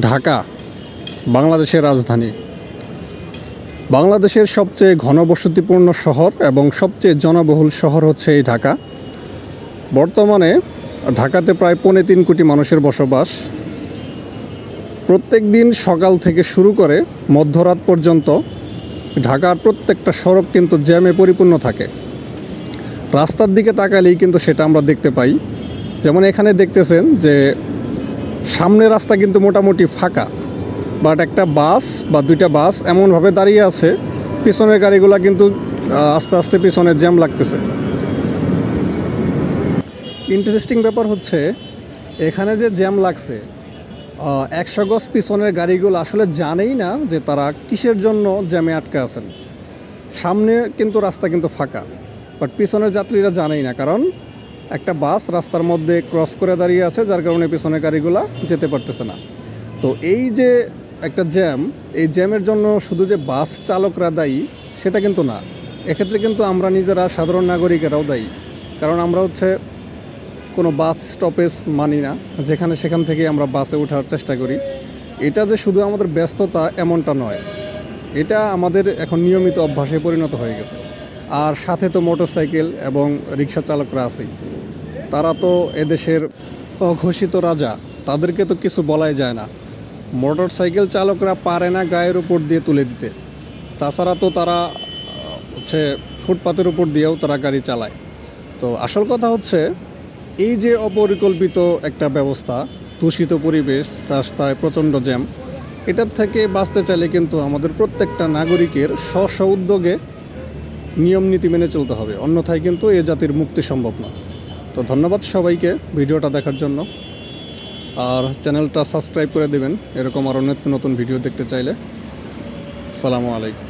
ঢাকা, বাংলাদেশের রাজধানী। বাংলাদেশের সবচেয়ে ঘনবসতিপূর্ণ শহর এবং সবচেয়ে জনবহুল শহর হচ্ছে এই ঢাকা। বর্তমানে ঢাকাতে প্রায় পৌনে তিন কোটি মানুষের বসবাস। প্রত্যেক দিন সকাল থেকে শুরু করে মধ্যরাত পর্যন্ত ঢাকার প্রত্যেকটা সড়ক কিন্তু জ্যামে পরিপূর্ণ থাকে। রাস্তার দিকে তাকালেই কিন্তু সেটা আমরা দেখতে পাই। যেমন এখানে দেখতেছেন যে সামনের রাস্তা কিন্তু মোটামুটি ফাঁকা। বাট একটা বাস বা দুইটা বাস এমনভাবে দাঁড়িয়ে আছে, পিছনের গাড়িগুলো কিন্তু আস্তে আস্তে পিছনে জ্যাম লাগতেছে। ইন্টারেস্টিং ব্যাপার হচ্ছে, এখানে যে জ্যাম লাগছে একশো গজ পিছনের গাড়িগুলো আসলে জানেই না যে তারা কিসের জন্য জ্যামে আটকে আছেন। সামনে কিন্তু রাস্তা কিন্তু ফাঁকা, বাট পিছনের যাত্রীরা জানেই না, কারণ একটা বাস রাস্তার মধ্যে ক্রস করে দাঁড়িয়ে আছে, যার কারণে পিছনের গাড়িগুলো যেতে পারতেছে না। তো এই যে একটা জ্যাম, এই জ্যামের জন্য শুধু যে বাস চালকরা দায়ী, সেটা কিন্তু না। এক্ষেত্রে কিন্তু আমরা নিজেরা সাধারণ নাগরিকেরাও দায়ী। কারণ আমরা হচ্ছে কোনো বাস স্টপেজ মানি না, যেখানে সেখান থেকে আমরা বাসে ওঠার চেষ্টা করি। এটা যে শুধু আমাদের ব্যস্ততা এমনটা নয়। এটা আমাদের এখন নিয়মিত অভ্যাসে পরিণত হয়ে গেছে। আর সাথে তো মোটরসাইকেল এবং রিক্সা চালকরা আছেই। তারা তো এদেশের অঘোষিত রাজা, তাদেরকে তো কিছু বলাই যায় না। মোটর সাইকেল চালকরা পারে না গায়ের উপর দিয়ে তুলে দিতে। তাছাড়া তো তারা, হচ্ছে, ফুটপাতের উপর দিয়েও তারা গাড়ি চালায়। তো আসল কথা হচ্ছে, এই যে অপরিকল্পিত একটা ব্যবস্থা, দূষিত পরিবেশ, রাস্তায় প্রচণ্ড জ্যাম, এটার থেকে বাঁচতে চাইলে কিন্তু আমাদের প্রত্যেকটা নাগরিকের স্ব উদ্যোগে নিয়ম নীতি মেনে চলতে হবে। অন্যথায় কিন্তু এ জাতির মুক্তি সম্ভব না তো ধন্যবাদ সবাইকে ভিডিওটা দেখার জন্য। আর চ্যানেলটা সাবস্ক্রাইব করে দেবেন, এরকম আরও নিত্য নতুন ভিডিও দেখতে চাইলে। সালামু আলাইকুম।